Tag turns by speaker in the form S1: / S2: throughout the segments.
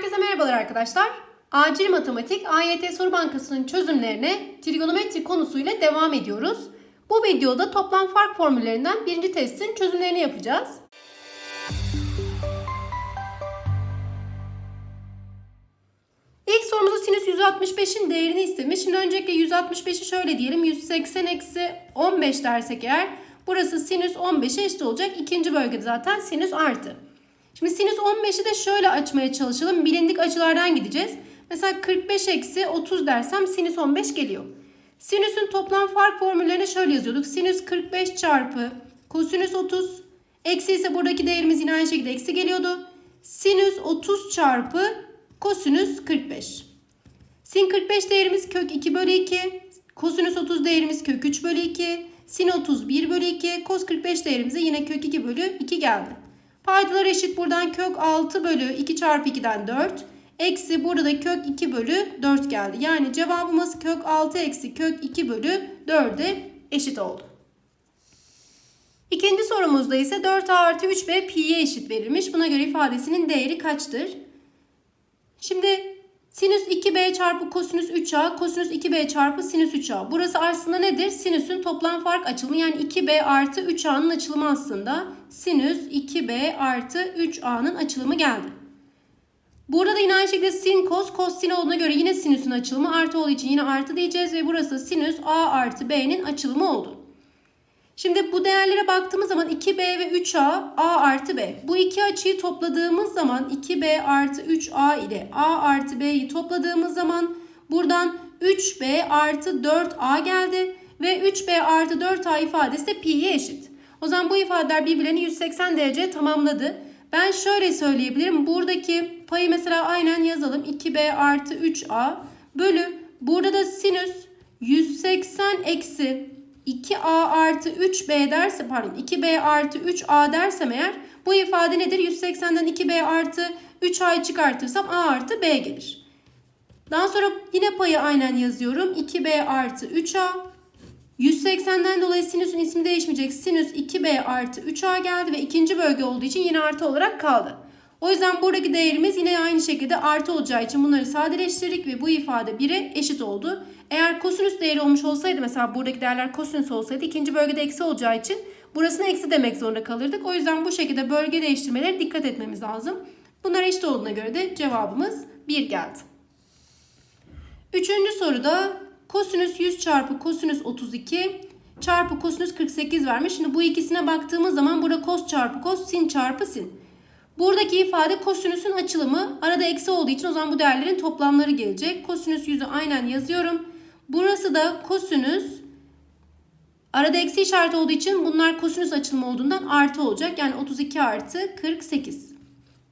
S1: Herkese merhabalar arkadaşlar. Acil Matematik AYT Soru Bankası'nın çözümlerine trigonometri konusuyla devam ediyoruz. Bu videoda toplam fark formüllerinden birinci testin çözümlerini yapacağız. İlk sorumuzda sinüs 165'in değerini istemiş. Şimdi öncelikle 165'i şöyle diyelim. 180 eksi 15 dersek eğer burası sinüs 15'e eşit olacak. İkinci bölgede zaten sinüs artı. Şimdi sinüs 15'i de şöyle açmaya çalışalım. Bilindik açılardan gideceğiz. Mesela 45 eksi 30 dersem sinüs 15 geliyor. Sinüsün toplam fark formüllerini şöyle yazıyorduk. Sinüs 45 çarpı kosinüs 30 eksi ise buradaki değerimiz yine aynı şekilde eksi geliyordu. Sinüs 30 çarpı kosinüs 45. Sin 45 değerimiz kök 2 bölü 2. Kosinüs 30 değerimiz kök 3 bölü 2. Sin 30 1 bölü 2. Kos 45 değerimize yine kök 2 bölü 2 geldi. Paydalar eşit buradan kök 6 bölü 2 çarpı 2'den 4. Eksi burada da kök 2 bölü 4 geldi. Yani cevabımız kök 6 eksi kök 2 bölü 4'e eşit oldu. İkinci sorumuzda ise 4a artı 3b pi'ye eşit verilmiş. Buna göre ifadesinin değeri kaçtır? Şimdi sinüs 2b çarpı kosinüs 3a, kosinüs 2b çarpı sinüs 3a. Burası aslında nedir? Sinüsün toplam fark açılımı yani 2b artı 3a'nın açılımı aslında. Sinüs 2b artı 3a'nın açılımı geldi. Burada da yine aynı şekilde sin kos, kos sin olduğuna göre yine sinüsün açılımı artı olduğu için yine artı diyeceğiz ve burası sinüs a artı b'nin açılımı oldu. Şimdi bu değerlere baktığımız zaman 2b ve 3a a artı b. Bu iki açıyı topladığımız zaman 2b artı 3a ile a artı b'yi topladığımız zaman buradan 3b artı 4a geldi. Ve 3b artı 4a ifadesi de pi'ye eşit. O zaman bu ifadeler birbirlerini 180 derece tamamladı. Ben şöyle söyleyebilirim. Buradaki payı mesela aynen yazalım. 2b artı 3a bölü burada da sinüs 180 eksi 2a artı 3b derse pardon 2b artı 3a dersem eğer bu ifade nedir? 180'den 2b artı 3a'yı çıkartırsam a artı b gelir. Daha sonra yine payı aynen yazıyorum. 2b artı 3a 180'den dolayı sinüsün ismi değişmeyecek. Sinüs 2b artı 3a geldi ve ikinci bölge olduğu için yine artı olarak kaldı. O yüzden buradaki değerimiz yine aynı şekilde artı olacağı için bunları sadeleştirdik ve bu ifade 1'e eşit oldu. Eğer kosinüs değeri olmuş olsaydı mesela buradaki değerler kosinüs olsaydı ikinci bölgede eksi olacağı için burasına eksi demek zorunda kalırdık. O yüzden bu şekilde bölge değiştirmelere dikkat etmemiz lazım. Bunlar eşit olduğuna göre de cevabımız 1 geldi. Üçüncü soruda kosinüs 100 çarpı kosinüs 32 çarpı kosinüs 48 vermiş. Şimdi bu ikisine baktığımız zaman burada kos çarpı kos sin çarpı sin. Buradaki ifade kosinüsün açılımı. Arada eksi olduğu için o zaman bu değerlerin toplamları gelecek. Kosinüs 100'ü aynen yazıyorum. Burası da kosinüs. Arada eksi işareti olduğu için bunlar kosinüs açılımı olduğundan artı olacak. Yani 32 artı 48.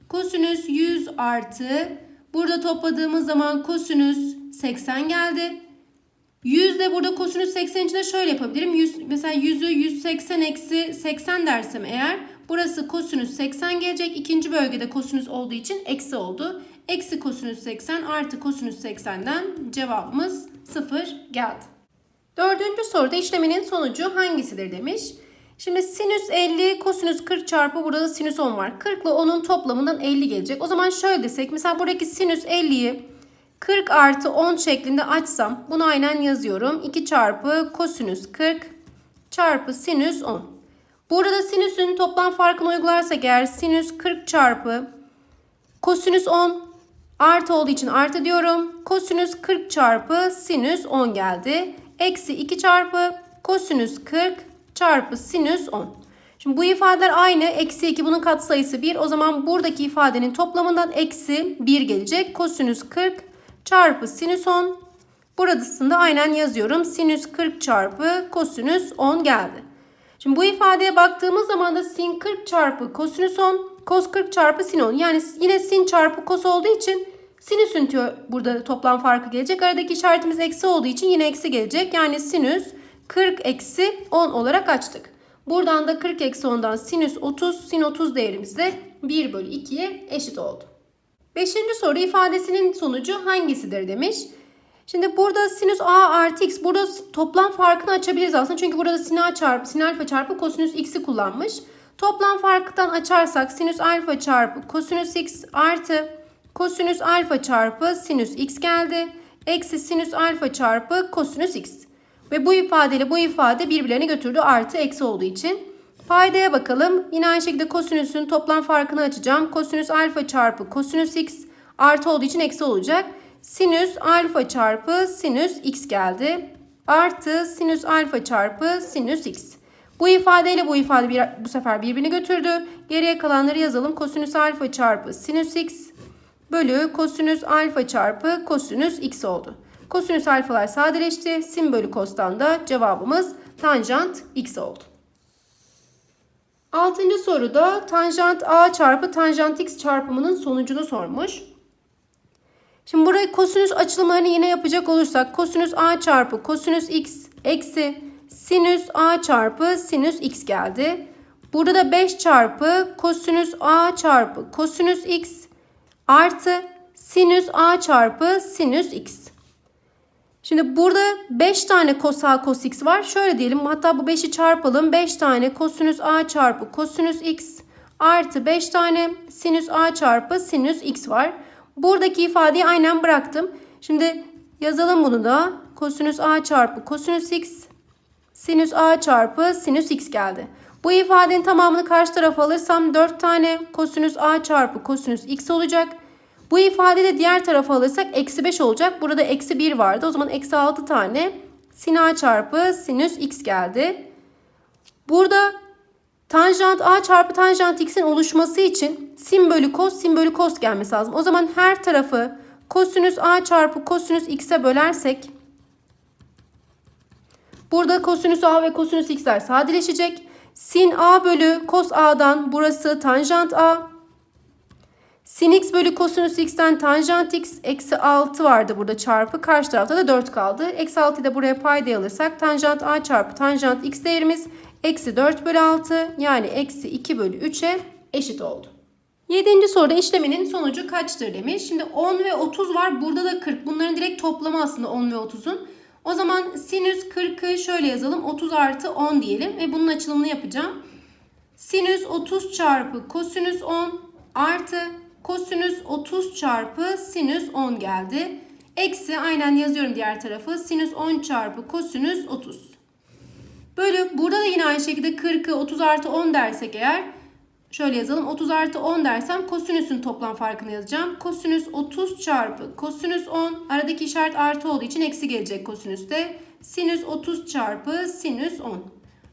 S1: Kosinüs 100 artı. Burada topladığımız zaman kosinüs 80 geldi. 100 de burada kosinüs 80 için de şöyle yapabilirim. 100, mesela 100'ü 180 eksi 80 dersem eğer burası kosinüs 80 gelecek. İkinci bölgede kosinüs olduğu için eksi oldu. Eksi kosinüs 80 artı kosinüs 80'den cevabımız 0 geldi. Dördüncü soruda işleminin sonucu hangisidir demiş. Şimdi sinüs 50 kosinüs 40 çarpı burada da sinüs 10 var. 40 ile 10'un toplamından 50 gelecek. O zaman şöyle desek mesela buradaki sinüs 50'yi 40 artı 10 şeklinde açsam bunu aynen yazıyorum. 2 çarpı kosinüs 40 çarpı sinüs 10. Burada sinüsün toplam farkını uygularsak eğer sinüs 40 çarpı kosinüs 10 artı olduğu için artı diyorum. Kosinüs 40 çarpı sinüs 10 geldi. Eksi 2 çarpı kosinüs 40 çarpı sinüs 10. Şimdi bu ifadeler aynı. Eksi 2 bunun katsayısı 1. O zaman buradaki ifadenin toplamından eksi 1 gelecek. Kosinüs 40 çarpı sinüs 10. Buradasında aynen yazıyorum. Sinüs 40 çarpı kosinüs 10 geldi. Şimdi bu ifadeye baktığımız zaman da sin 40 çarpı kosinüs 10, kos 40 çarpı sin 10. Yani yine sin çarpı kos olduğu için sinüsün burada toplam farkı gelecek. Aradaki işaretimiz eksi olduğu için yine eksi gelecek. Yani sinüs 40 eksi 10 olarak açtık. Buradan da 40 eksi 10'dan sinüs 30, sin 30 değerimiz de 1 bölü 2'ye eşit oldu. Beşinci soru ifadesinin sonucu hangisidir demiş. Şimdi burada sinüs a artı x. Burada toplam farkını açabiliriz aslında. Çünkü burada sin a çarpı sin alfa çarpı kosinüs x'i kullanmış. Toplam farktan açarsak sinüs alfa çarpı kosinüs x artı Kosinüs alfa çarpı sinüs x geldi. Eksi sinüs alfa çarpı kosinüs x. Ve bu ifadeyle bu ifade birbirlerini götürdü artı eksi olduğu için. Paydaya bakalım. Yine aynı şekilde kosinüsün toplam farkını açacağım. Kosinüs alfa çarpı kosinüs x artı olduğu için eksi olacak. Sinüs alfa çarpı sinüs x geldi. Artı sinüs alfa çarpı sinüs x. Bu ifadeyle bu ifade bir, bu sefer birbirini götürdü. Geriye kalanları yazalım. Kosinüs alfa çarpı sinüs x bölü kosinüs alfa çarpı kosinüs x oldu. Kosinüs alfalar sadeleşti. Sin bölü kostan da cevabımız tanjant x oldu. Altıncı soruda tanjant a çarpı tanjant x çarpımının sonucunu sormuş. Şimdi burayı kosinüs açılımlarını yine yapacak olursak kosinüs a çarpı kosinüs x eksi sinüs a çarpı sinüs x geldi. Burada da 5 çarpı kosinüs a çarpı kosinüs x artı sinüs a çarpı sinüs x. Şimdi burada 5 tane cos a cos x var. Şöyle diyelim hatta bu 5'i çarpalım. 5 tane kosinüs a çarpı kosinüs x artı 5 tane sinüs a çarpı sinüs x var. Buradaki ifadeyi aynen bıraktım. Şimdi yazalım bunu da. Kosinüs a çarpı kosinüs x sinüs a çarpı sinüs x geldi. Bu ifadenin tamamını karşı tarafa alırsam 4 tane kosinüs a çarpı kosinüs x olacak. Bu ifadeyi de diğer tarafa alırsak eksi 5 olacak. Burada eksi 1 vardı. O zaman eksi 6 tane sin a çarpı sinüs x geldi. Burada tanjant a çarpı tanjant x'in oluşması için sin bölü kos sin bölü kos gelmesi lazım. O zaman her tarafı kosinüs a çarpı kosinüs x'e bölersek burada kosinüs a ve kosinüs x'ler sadeleşecek. Sin a bölü kos a'dan burası tanjant a. Sin x bölü kosinüs x'ten tanjant x eksi 6 vardı burada çarpı. Karşı tarafta da 4 kaldı. Eksi 6'yı da buraya paydaya alırsak tanjant a çarpı tanjant x değerimiz eksi 4 bölü 6 yani eksi 2 bölü 3'e eşit oldu. Yedinci soruda işleminin sonucu kaçtır demiş. Şimdi 10 ve 30 var. Burada da 40. Bunların direkt toplamı aslında 10 ve 30'un. O zaman sinüs 40'ı şöyle yazalım. 30 artı 10 diyelim ve bunun açılımını yapacağım. Sinüs 30 çarpı kosinüs 10 artı kosinüs 30 çarpı sinüs 10 geldi. Eksi aynen yazıyorum diğer tarafı. Sinüs 10 çarpı kosinüs 30. Bölü burada da yine aynı şekilde 40'ı 30 artı 10 dersek eğer şöyle yazalım. 30 artı 10 dersem kosinüsün toplam farkını yazacağım. Kosinüs 30 çarpı kosinüs 10 aradaki işaret artı olduğu için eksi gelecek kosinüste. Sinüs 30 çarpı sinüs 10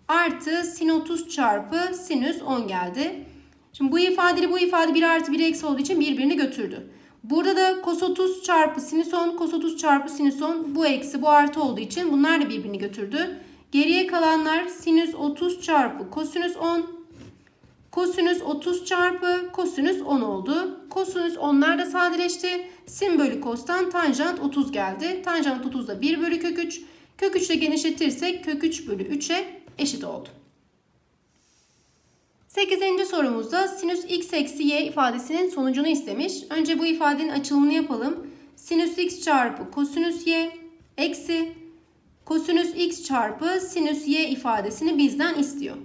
S1: artı sin 30 çarpı sinüs 10 geldi. Şimdi bu ifadeli bu ifade 1 artı 1 eksi olduğu için birbirini götürdü. Burada da cos 30 çarpı sinüs 10, cos 30 çarpı sinüs 10 bu eksi bu artı olduğu için bunlar da birbirini götürdü. Geriye kalanlar sinüs 30 çarpı kosinüs 10, kosinüs 30 çarpı kosinüs 10 oldu. Kosinüs 10'lar da sadeleşti. Sin bölü kostan tanjant 30 geldi. Tanjant 30 da 1 bölü kök 3. Kök 3 ile genişletirsek kök 3 bölü 3'e eşit oldu. 8. sorumuzda sinüs x eksi y ifadesinin sonucunu istemiş. Önce bu ifadenin açılımını yapalım. Sinüs x çarpı kosinüs y eksi kosinüs x çarpı sinüs y ifadesini bizden istiyor.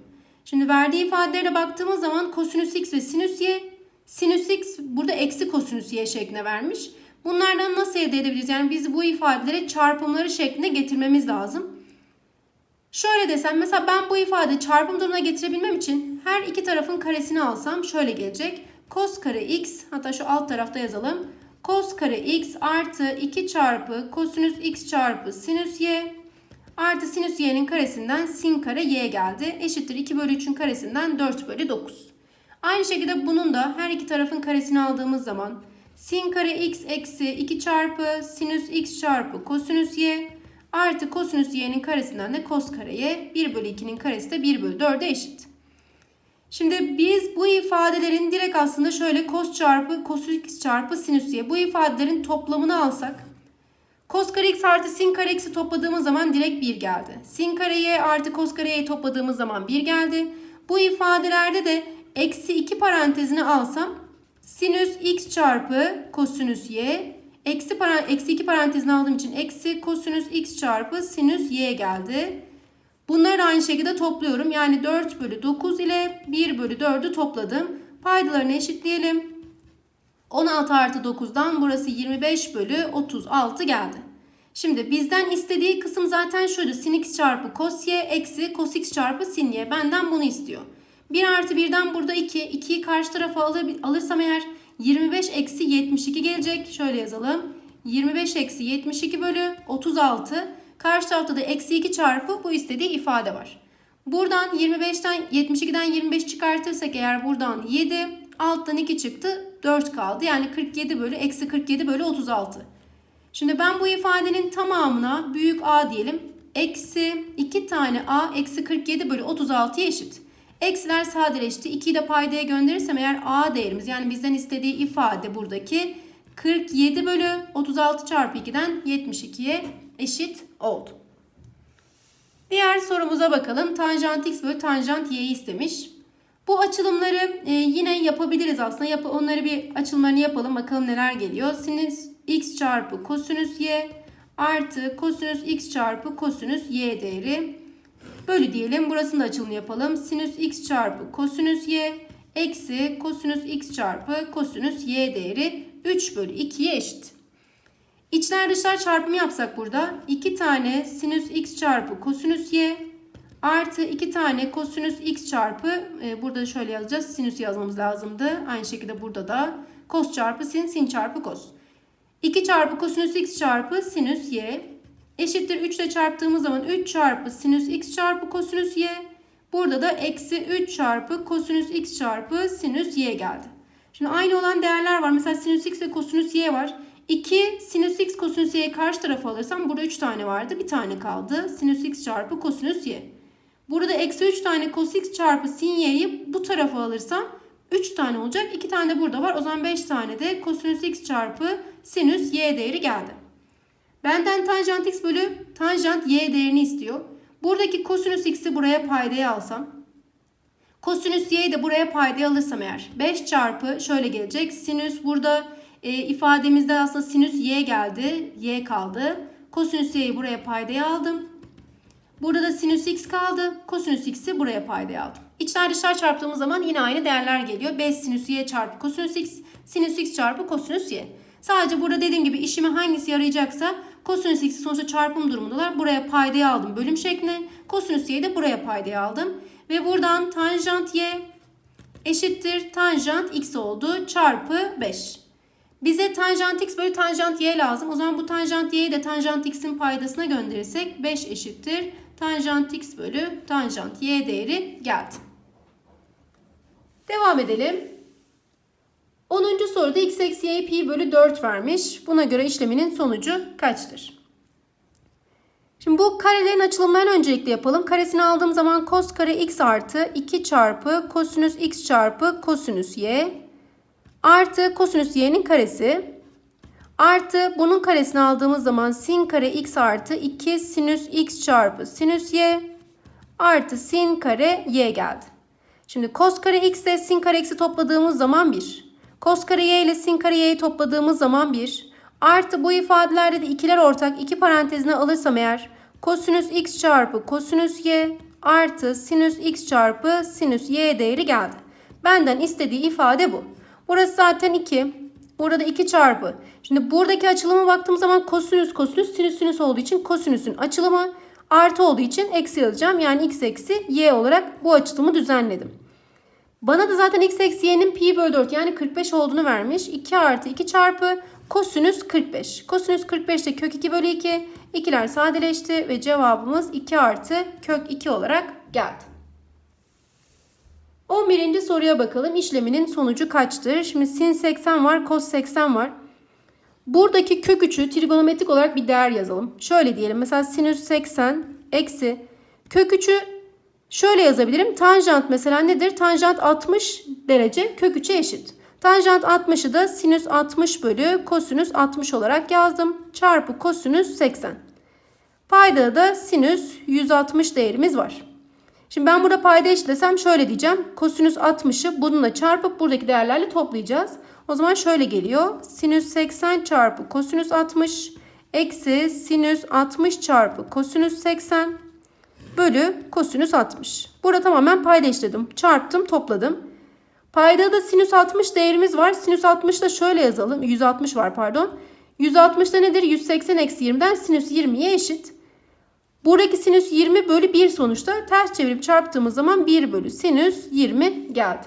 S1: Şimdi verdiği ifadelere baktığımız zaman kosinüs x ve sinüs y, sinüs x burada eksi kosinüs y şeklinde vermiş. Bunlardan nasıl elde edebiliriz? Yani biz bu ifadeleri çarpımları şeklinde getirmemiz lazım. Şöyle desem mesela ben bu ifade çarpım durumuna getirebilmem için her iki tarafın karesini alsam şöyle gelecek. Cos kare x hatta şu alt tarafta yazalım. Cos kare x artı 2 çarpı kosinüs x çarpı sinüs y artı sinüs y'nin karesinden sin kare y geldi. Eşittir 2 bölü 3'ün karesinden 4 bölü 9. Aynı şekilde bunun da her iki tarafın karesini aldığımız zaman sin kare x eksi 2 çarpı sinüs x çarpı kosinüs y Artı kosinüs y'nin karesinden de kos kareye 1 bölü 2'nin karesi de 1 bölü 4'e eşit. Şimdi biz bu ifadelerin direkt aslında şöyle kos çarpı kosinüs çarpı sinüs y bu ifadelerin toplamını alsak Kos kare x artı sin kare x'i topladığımız zaman direkt 1 geldi. Sin kare y artı kos kare y'yi topladığımız zaman 1 geldi. Bu ifadelerde de eksi 2 parantezini alsam sinüs x çarpı kosinüs y Eksi, para, eksi 2 parantezini aldığım için eksi kosinüs x çarpı sinüs y geldi. Bunları aynı şekilde topluyorum. Yani 4 bölü 9 ile 1 bölü 4'ü topladım. Paydalarını eşitleyelim. 16 artı 9'dan burası 25 bölü 36 geldi. Şimdi bizden istediği kısım zaten şuydu. Sin x çarpı cos y eksi cos x çarpı sin y. Benden bunu istiyor. 1 artı 1'den burada 2. 2'yi karşı tarafa alır, alırsam eğer 25 eksi 72 gelecek. Şöyle yazalım. 25 eksi 72 bölü 36. Karşı tarafta da eksi 2 çarpı bu istediği ifade var. Buradan 25'ten 72'den 25 çıkartırsak eğer buradan 7. Alttan 2 çıktı. 4 kaldı. Yani 47 bölü eksi 47 bölü 36. Şimdi ben bu ifadenin tamamına büyük A diyelim. Eksi 2 tane A eksi 47 bölü 36'ya eşit. Eksiler sadeleşti. 2'yi de paydaya gönderirsem eğer A değerimiz yani bizden istediği ifade buradaki 47 bölü 36 çarpı 2'den 72'ye eşit oldu. Diğer sorumuza bakalım. Tanjant x bölü tanjant y'yi istemiş. Bu açılımları e, yine yapabiliriz aslında. Yap onları bir açılımlarını yapalım. Bakalım neler geliyor. Sinüs x çarpı kosinüs y artı kosinüs x çarpı kosinüs y değeri bölü diyelim. Burasını da açılımı yapalım. Sinüs x çarpı kosinüs y eksi kosinüs x çarpı kosinüs y değeri 3 bölü 2'ye eşit. İçler dışlar çarpımı yapsak burada 2 tane sinüs x çarpı kosinüs y artı 2 tane kosinüs x çarpı e, burada şöyle yazacağız. Sinüs yazmamız lazımdı. Aynı şekilde burada da kos çarpı sin sin çarpı kos. 2 çarpı kosinüs x çarpı sinüs y eşittir 3 ile çarptığımız zaman 3 çarpı sinüs x çarpı kosinüs y. Burada da eksi 3 çarpı kosinüs x çarpı sinüs y geldi. Şimdi aynı olan değerler var. Mesela sinüs x ve kosinüs y var. 2 sinüs x kosinüs y'yi karşı tarafa alırsam burada 3 tane vardı. Bir tane kaldı. Sinüs x çarpı kosinüs y. Burada eksi 3 tane cos x çarpı sin y'yi bu tarafa alırsam 3 tane olacak. 2 tane de burada var. O zaman 5 tane de kosinüs x çarpı sinüs y değeri geldi. Benden tanjant x bölü tanjant y değerini istiyor. Buradaki kosinüs x'i buraya paydaya alsam. Kosinüs y'yi de buraya paydaya alırsam eğer. 5 çarpı şöyle gelecek. Sinüs burada e, ifademizde aslında sinüs y geldi. Y kaldı. Kosinüs y'yi buraya paydaya aldım. Burada da sinüs x kaldı. Kosinüs x'i buraya paydaya aldım. İçler dışlar çarptığımız zaman yine aynı değerler geliyor. 5 sinüs y çarpı kosinüs x, sinüs x çarpı kosinüs y. Sadece burada dediğim gibi işime hangisi yarayacaksa kosinüs x'i sonuçta çarpım durumundalar. Buraya paydaya aldım bölüm şeklinde. Kosinüs y'yi de buraya paydaya aldım. Ve buradan tanjant y eşittir tanjant x oldu çarpı 5. Bize tanjant x bölü tanjant y lazım. O zaman bu tanjant y'yi de tanjant x'in paydasına gönderirsek 5 eşittir tanjant x bölü tanjant y değeri geldi. Devam edelim. 10. soruda x eksi y pi bölü 4 vermiş. Buna göre işleminin sonucu kaçtır? Şimdi bu karelerin açılımlarını öncelikle yapalım. Karesini aldığım zaman cos kare x artı 2 çarpı kosinüs x çarpı kosinüs y artı kosinüs y'nin karesi artı bunun karesini aldığımız zaman sin kare x artı 2 sinüs x çarpı sinüs y artı sin kare y geldi. Şimdi cos kare x ile sin kare x'i topladığımız zaman 1. Cos kare y ile sin kare y'yi topladığımız zaman 1. Artı bu ifadelerde de ikiler ortak. iki parantezine alırsam eğer kosinüs x çarpı kosinüs y artı sinüs x çarpı sinüs y değeri geldi. Benden istediği ifade bu. Burası zaten 2. Burada 2 çarpı. Şimdi buradaki açılıma baktığım zaman kosinüs kosinüs sinüs sinüs olduğu için kosinüsün açılımı artı olduğu için eksi yazacağım. Yani x eksi y olarak bu açılımı düzenledim. Bana da zaten x eksi y'nin pi bölü 4 yani 45 olduğunu vermiş. 2 artı 2 çarpı kosinüs 45. Kosinüs 45 de kök 2 bölü 2. İkiler sadeleşti ve cevabımız 2 artı kök 2 olarak geldi. 11. soruya bakalım. İşleminin sonucu kaçtır? Şimdi sin 80 var, cos 80 var. Buradaki kök 3'ü trigonometrik olarak bir değer yazalım. Şöyle diyelim. Mesela sinüs 80 eksi kök 3'ü şöyle yazabilirim. Tanjant mesela nedir? Tanjant 60 derece kök 3'e eşit. Tanjant 60'ı da sinüs 60 bölü kosinüs 60 olarak yazdım. Çarpı kosinüs 80. Paydada da sinüs 160 değerimiz var. Şimdi ben burada payda eşitlesem şöyle diyeceğim. Kosinüs 60'ı bununla çarpıp buradaki değerlerle toplayacağız. O zaman şöyle geliyor. Sinüs 80 çarpı kosinüs 60 eksi sinüs 60 çarpı kosinüs 80 bölü kosinüs 60. Burada tamamen payda eşitledim. Çarptım topladım. Payda da sinüs 60 değerimiz var. Sinüs 60 da şöyle yazalım. 160 var pardon. 160 da nedir? 180 eksi 20'den sinüs 20'ye eşit. Buradaki sinüs 20 bölü 1 sonuçta. Ters çevirip çarptığımız zaman 1 bölü sinüs 20 geldi.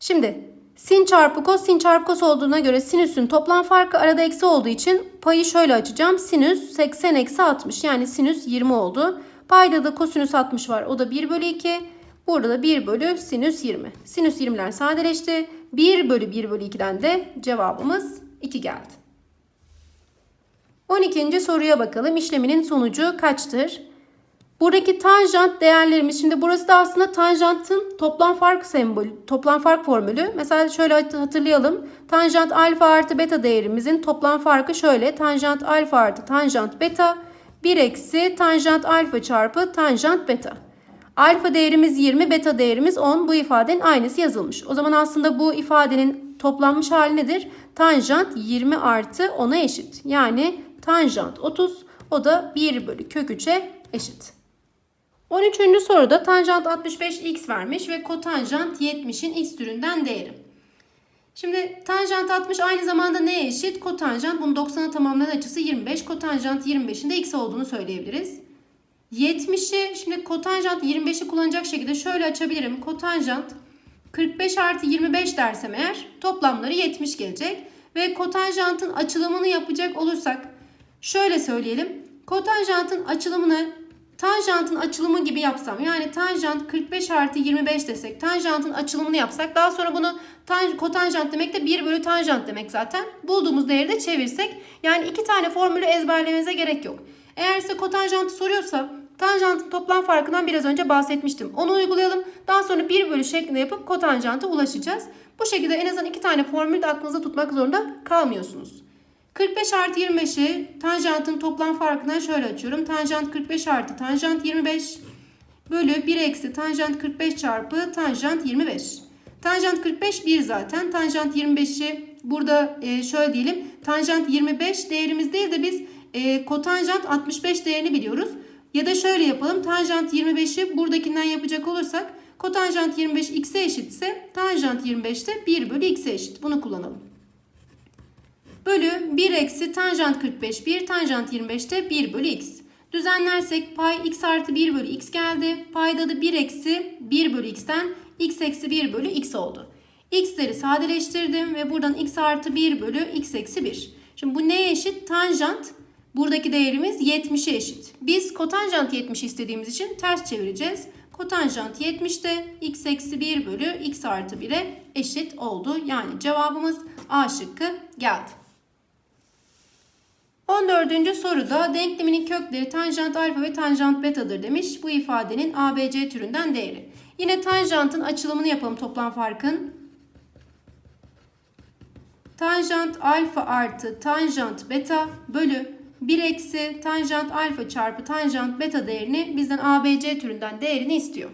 S1: Şimdi sin çarpı kos sin çarpı kos olduğuna göre sinüsün toplam farkı arada eksi olduğu için payı şöyle açacağım. Sinüs 80 eksi 60 yani sinüs 20 oldu. Payda da kosinüs 60 var. O da 1 bölü 2. Burada da 1 bölü sinüs 20. Sinüs 20'ler sadeleşti. 1 bölü 1 bölü 2'den de cevabımız 2 geldi. 12. soruya bakalım. İşleminin sonucu kaçtır? Buradaki tanjant değerlerimiz şimdi burası da aslında tanjantın toplam fark sembolü, toplam fark formülü. Mesela şöyle hatırlayalım. Tanjant alfa artı beta değerimizin toplam farkı şöyle. Tanjant alfa artı tanjant beta 1 eksi tanjant alfa çarpı tanjant beta. Alfa değerimiz 20, beta değerimiz 10. Bu ifadenin aynısı yazılmış. O zaman aslında bu ifadenin toplanmış hali nedir? Tanjant 20 artı 10'a eşit. Yani tanjant 30 o da 1 bölü kök 3'e eşit. 13. soruda tanjant 65x vermiş ve kotanjant 70'in x türünden değeri. Şimdi tanjant 60 aynı zamanda neye eşit? Kotanjant bunu 90'a tamamlayan açısı 25. Kotanjant 25'in de x olduğunu söyleyebiliriz. 70'i şimdi kotanjant 25'i kullanacak şekilde şöyle açabilirim. Kotanjant 45 artı 25 dersem eğer toplamları 70 gelecek. Ve kotanjantın açılımını yapacak olursak şöyle söyleyelim. Kotanjantın açılımını tanjantın açılımı gibi yapsam yani tanjant 45 artı 25 desek tanjantın açılımını yapsak daha sonra bunu tan kotanjant demek de 1 bölü tanjant demek zaten bulduğumuz değeri de çevirsek yani iki tane formülü ezberlemenize gerek yok. Eğer size kotanjantı soruyorsa tanjantın toplam farkından biraz önce bahsetmiştim. Onu uygulayalım. Daha sonra 1 bölü şeklinde yapıp kotanjanta ulaşacağız. Bu şekilde en azından iki tane formülü de aklınızda tutmak zorunda kalmıyorsunuz. 45 artı 25'i tanjantın toplam farkından şöyle açıyorum. Tanjant 45 artı tanjant 25 bölü 1 eksi tanjant 45 çarpı tanjant 25. Tanjant 45 1 zaten. Tanjant 25'i burada e, şöyle diyelim. Tanjant 25 değerimiz değil de biz e, kotanjant 65 değerini biliyoruz. Ya da şöyle yapalım. Tanjant 25'i buradakinden yapacak olursak kotanjant 25 x'e eşitse tanjant 25 de 1 bölü x'e eşit. Bunu kullanalım. Bölü 1 eksi tanjant 45 1 tanjant 25 de 1 bölü x. Düzenlersek pay x artı 1 bölü x geldi. Payda da 1 eksi 1 bölü x'ten x eksi 1 bölü x oldu. x'leri sadeleştirdim ve buradan x artı 1 bölü x eksi 1. Şimdi bu neye eşit? Tanjant buradaki değerimiz 70'e eşit. Biz kotanjant 70 istediğimiz için ters çevireceğiz. Kotanjant 70 de x eksi 1 bölü x artı 1'e eşit oldu. Yani cevabımız A şıkkı geldi. 14. soruda denkleminin kökleri tanjant alfa ve tanjant betadır demiş. Bu ifadenin ABC türünden değeri. Yine tanjantın açılımını yapalım toplam farkın. Tanjant alfa artı tanjant beta bölü 1 eksi tanjant alfa çarpı tanjant beta değerini bizden ABC türünden değerini istiyor.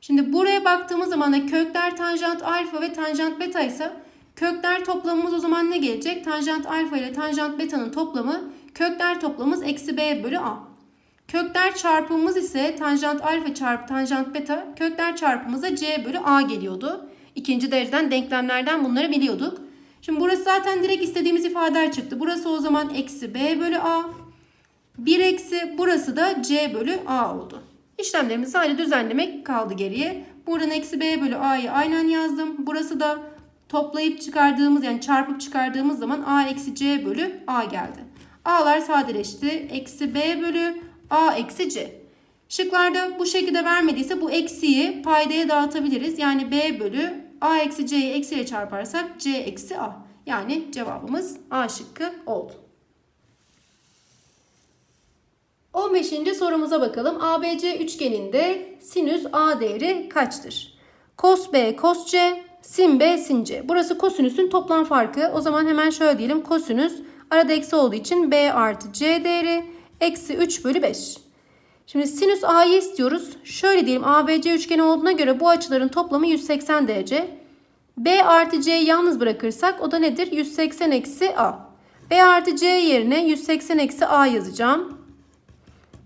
S1: Şimdi buraya baktığımız zaman da kökler tanjant alfa ve tanjant beta ise Kökler toplamımız o zaman ne gelecek? Tanjant alfa ile tanjant beta'nın toplamı kökler toplamımız eksi b bölü a. Kökler çarpımımız ise tanjant alfa çarpı tanjant beta kökler çarpımıza c bölü a geliyordu. İkinci dereceden denklemlerden bunları biliyorduk. Şimdi burası zaten direkt istediğimiz ifadeler çıktı. Burası o zaman eksi b bölü a. 1 eksi burası da c bölü a oldu. İşlemlerimizi sadece düzenlemek kaldı geriye. Buradan eksi b bölü a'yı aynen yazdım. Burası da toplayıp çıkardığımız yani çarpıp çıkardığımız zaman a eksi c bölü a geldi. A'lar sadeleşti. Eksi b bölü a eksi c. Şıklarda bu şekilde vermediyse bu eksiyi paydaya dağıtabiliriz. Yani b bölü a eksi c'yi eksiyle çarparsak c eksi a. Yani cevabımız A şıkkı oldu. 15. sorumuza bakalım. ABC üçgeninde sinüs A değeri kaçtır? Kos B, kos C, sin B, sin C. Burası kosinüsün toplam farkı. O zaman hemen şöyle diyelim. Kosinüs arada eksi olduğu için B artı C değeri eksi 3 bölü 5. Şimdi sinüs A'yı istiyoruz. Şöyle diyelim ABC üçgeni olduğuna göre bu açıların toplamı 180 derece. B artı C'yi yalnız bırakırsak o da nedir? 180 eksi A. B artı C yerine 180 eksi A yazacağım.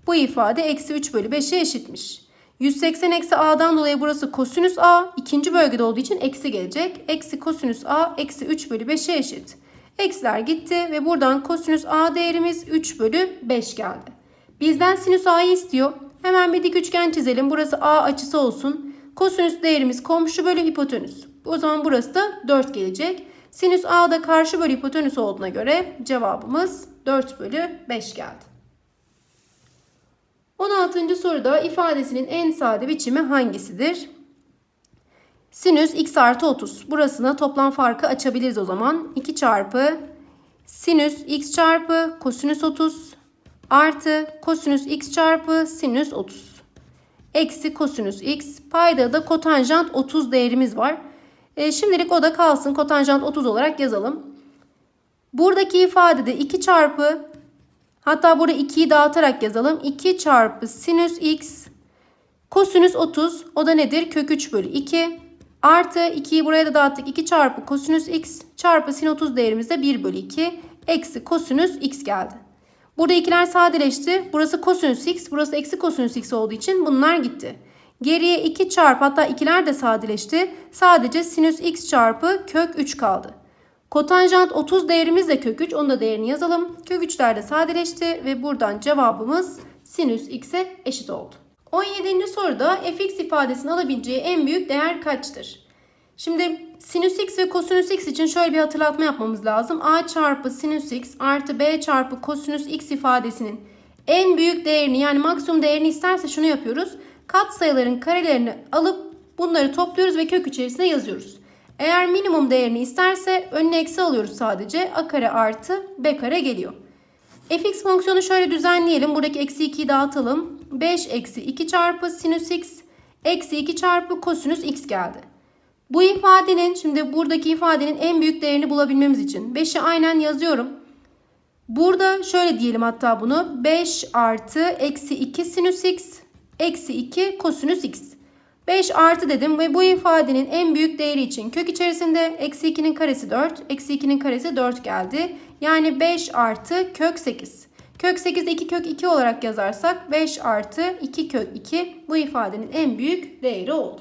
S1: Bu ifade eksi 3 bölü 5'e eşitmiş. 180 eksi a'dan dolayı burası kosinüs a. ikinci bölgede olduğu için eksi gelecek. Eksi kosinüs a eksi 3 bölü 5'e eşit. Eksiler gitti ve buradan kosinüs a değerimiz 3 bölü 5 geldi. Bizden sinüs a'yı istiyor. Hemen bir dik üçgen çizelim. Burası a açısı olsun. Kosinüs değerimiz komşu bölü hipotenüs. O zaman burası da 4 gelecek. Sinüs a da karşı bölü hipotenüs olduğuna göre cevabımız 4 bölü 5 geldi. 16. soruda ifadesinin en sade biçimi hangisidir? Sinüs x artı 30. Burasına toplam farkı açabiliriz o zaman. 2 çarpı sinüs x çarpı kosinüs 30 artı kosinüs x çarpı sinüs 30. Eksi kosinüs x. Payda da kotanjant 30 değerimiz var. E, şimdilik o da kalsın. Kotanjant 30 olarak yazalım. Buradaki ifadede 2 çarpı hatta burada 2'yi dağıtarak yazalım. 2 çarpı sinüs x kosinüs 30 o da nedir? Kök 3 bölü 2 artı 2'yi buraya da dağıttık. 2 çarpı kosinüs x çarpı sin 30 değerimiz de 1 bölü 2 eksi kosinüs x geldi. Burada ikiler sadeleşti. Burası kosinüs x, burası eksi kosinüs x olduğu için bunlar gitti. Geriye 2 çarpı hatta ikiler de sadeleşti. Sadece sinüs x çarpı kök 3 kaldı. Kotanjant 30 değerimiz de kök 3. Onun da değerini yazalım. Kök 3'ler de sadeleşti ve buradan cevabımız sinüs x'e eşit oldu. 17. soruda fx ifadesinin alabileceği en büyük değer kaçtır? Şimdi sinüs x ve kosinüs x için şöyle bir hatırlatma yapmamız lazım. a çarpı sinüs x artı b çarpı kosinüs x ifadesinin en büyük değerini yani maksimum değerini isterse şunu yapıyoruz. Kat sayıların karelerini alıp bunları topluyoruz ve kök içerisine yazıyoruz. Eğer minimum değerini isterse önüne eksi alıyoruz sadece. a kare artı b kare geliyor. fx fonksiyonu şöyle düzenleyelim. Buradaki eksi 2'yi dağıtalım. 5 eksi 2 çarpı sinüs x eksi 2 çarpı kosinüs x geldi. Bu ifadenin şimdi buradaki ifadenin en büyük değerini bulabilmemiz için 5'i aynen yazıyorum. Burada şöyle diyelim hatta bunu 5 artı eksi 2 sinüs x eksi 2 kosinüs x. 5 artı dedim ve bu ifadenin en büyük değeri için kök içerisinde eksi 2'nin karesi 4 eksi 2'nin karesi 4 geldi. Yani 5 artı kök 8. Kök 8'de 2 kök 2 olarak yazarsak 5 artı 2 kök 2 bu ifadenin en büyük değeri oldu.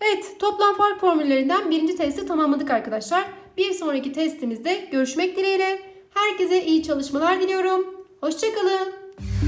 S1: Evet toplam fark formüllerinden birinci testi tamamladık arkadaşlar. Bir sonraki testimizde görüşmek dileğiyle. Herkese iyi çalışmalar diliyorum. Hoşçakalın.